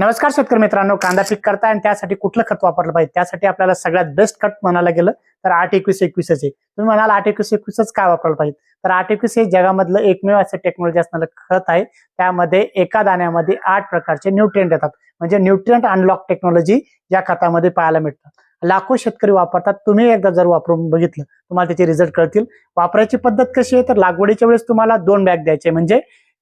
नमस्कार शेतकरी मित्रांनो कांदा पीक करता आणि त्यासाठी कुठलं खत वापरलं पाहिजे? त्यासाठी आपल्याला सगळ्यात बेस्ट खत म्हणायला गेलं तर आठ एकवीस एकवीसच आहे. तुम्ही म्हणाल आठ एकवीस एकवीसच काय वापरलं पाहिजे? तर आठ एकवीस हे जगामधलं एकमेव असं टेक्नॉलॉजी असणारं खत आहे. त्यामध्ये एका दाण्यामध्ये आठ प्रकारचे न्यूट्रिएंट येतात. म्हणजे न्यूट्रिएंट अनलॉक टेक्नॉलॉजी या खतामध्ये पाहायला मिळतात लाखो शेतकरी वापरतात. तुम्ही एकदा जर वापरून बघितलं तुम्हाला त्याचे रिझल्ट कळतील. वापरायची पद्धत कशी आहे? तर लागवडीच्या वेळेस तुम्हाला दोन बॅग द्यायचे म्हणजे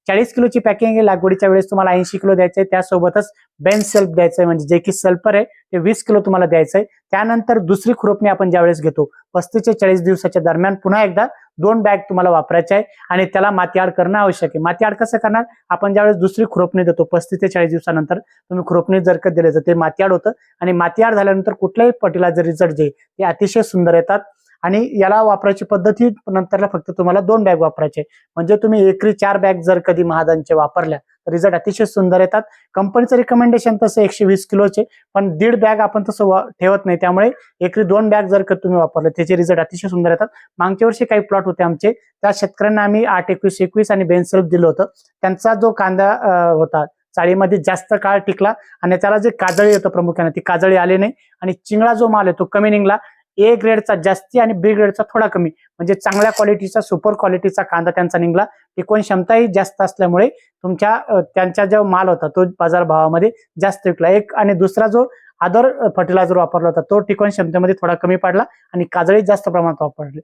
चाळीस किलोची पॅकिंग लागवडीच्या वेळेस तुम्हाला ऐंशी किलो द्यायचंय. त्यासोबतच बेन सेल्फ द्यायचंय. म्हणजे जे की सल्फर आहे ते वीस किलो तुम्हाला द्यायचंय. त्यानंतर दुसरी खुरपणी आपण ज्यावेळेस घेतो पस्तीस ते चाळीस दिवसाच्या दरम्यान पुन्हा एकदा दोन बॅग तुम्हाला वापरायचे आहे. आणि त्याला माती आड करणं आवश्यक आहे. माती आड कसं करणार? आपण ज्यावेळेस दुसरी खुरपणी देतो पस्तीस ते चाळीस दिवसानंतर तुम्ही खुरपणी जर का दिले तर ते माती आड होतं. आणि माती आड झाल्यानंतर कुठल्याही फर्टिलायझर रिझल्ट जे ते अतिशय सुंदर येतात. आणि याला वापरायची पद्धत ही नंतरला फक्त तुम्हाला दोन बॅग वापरायचे. म्हणजे तुम्ही एकरी चार बॅग जर कधी महादानचे वापरल्या तर रिझल्ट अतिशय सुंदर येतात. कंपनीचं रिकमेंडेशन तसं एकशे वीस किलोचे पण दीड बॅग आपण तसं ठेवत नाही. त्यामुळे एकरी दोन बॅग जर का तुम्ही वापरले त्याचे रिझल्ट अतिशय सुंदर येतात. मागच्या वर्षी काही प्लॉट होते आमचे. त्या शेतकऱ्यांना आम्ही आठ एकवीस एकवीस आणि बेनसेल्फ दिलं होतं. त्यांचा जो कांदा होता चाळीमध्ये जास्त काळ टिकला आणि त्याला जे काजळी होतं प्रामुख्याने ती काजळी आली नाही. आणि चिंगळा जो माल आहे तो कमी निघला. ए ग्रेडचा जास्ती आणि बी ग्रेडचा थोडा कमी. म्हणजे चांगल्या क्वालिटीचा सुपर क्वालिटीचा कांदा त्यांचा निघला. टिकवण क्षमताही जास्त असल्यामुळे तुमच्या त्यांचा जो माल होता तो बाजार भावामध्ये जास्त विकला. एक आणि दुसरा जो अदर फर्टिलायझर वापरला होता तो टिकवण क्षमतेमध्ये थोडा कमी पडला आणि काजळी जास्त प्रमाणात वापरली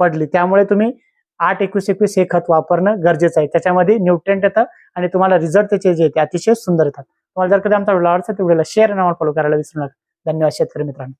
पडली. त्यामुळे तुम्ही आठ एकवीस एकवीस हे खत वापरणं गरजेचं आहे. त्याच्यामध्ये न्यूट्रेंट येतं आणि तुम्हाला रिझल्ट त्याचे जे ते अतिशय सुंदर येतात. तुम्हाला जर कधी आमचा व्हिडिओ आवडला तर व्हिडिओला शेअर आणि फॉलो करायला विसरू नका. धन्यवाद शेतकरी मित्रांनो.